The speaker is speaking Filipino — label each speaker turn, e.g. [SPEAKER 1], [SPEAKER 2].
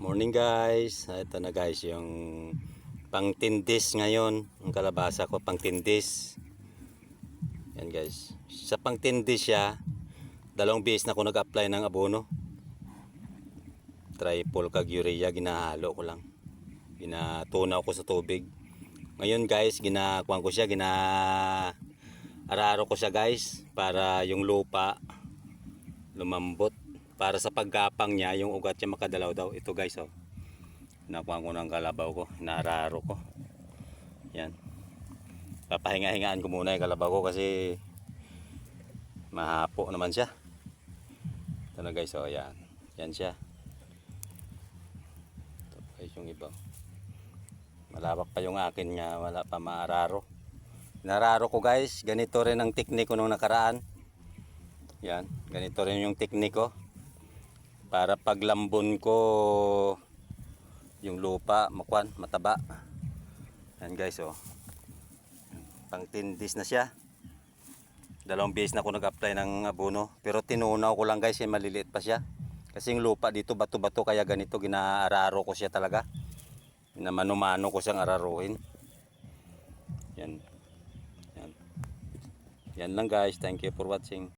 [SPEAKER 1] Morning guys. Ito na guys yung pangtindis ngayon. Ang kalabasa ko pangtindis. Yan guys. Sa pangtindis siya, dalawang beses na ako nag-apply ng abono. Triple kag urea ginahalo ko lang. Ginatunaw ko sa tubig. Ngayon guys, ginakuan ko siya, gina araro ko siya guys para yung lupa lumambot para sa paggapang niya yung ugat niya makadalaw daw. Ito guys oh. Nakuha ko ng kalabaw ko. Nararo ko. Yan. Papahinga-hingaan ko muna yung kalabaw ko kasi mahapo naman siya. Ito na guys oh. Yan. Yan siya. Ito guys yung iba. Malawak pa yung akin nga. Wala pa maararo. Nararo ko guys. Ganito rin ang teknik ko nung nakaraan. Yan. Ganito rin yung teknik ko para paglambon ko yung lupa makwan mataba. Yan guys oh. Pang tindis na siya. Dalawang beses na ako nag-apply ng abono. Pero tinunaw ko lang guys eh maliliit pa siya. Kasi yung lupa dito bato-bato kaya ganito ginaararo ko siya talaga. Na mano-mano ko siyang araruhin. Yan. Yan. Yan lang guys. Thank you for watching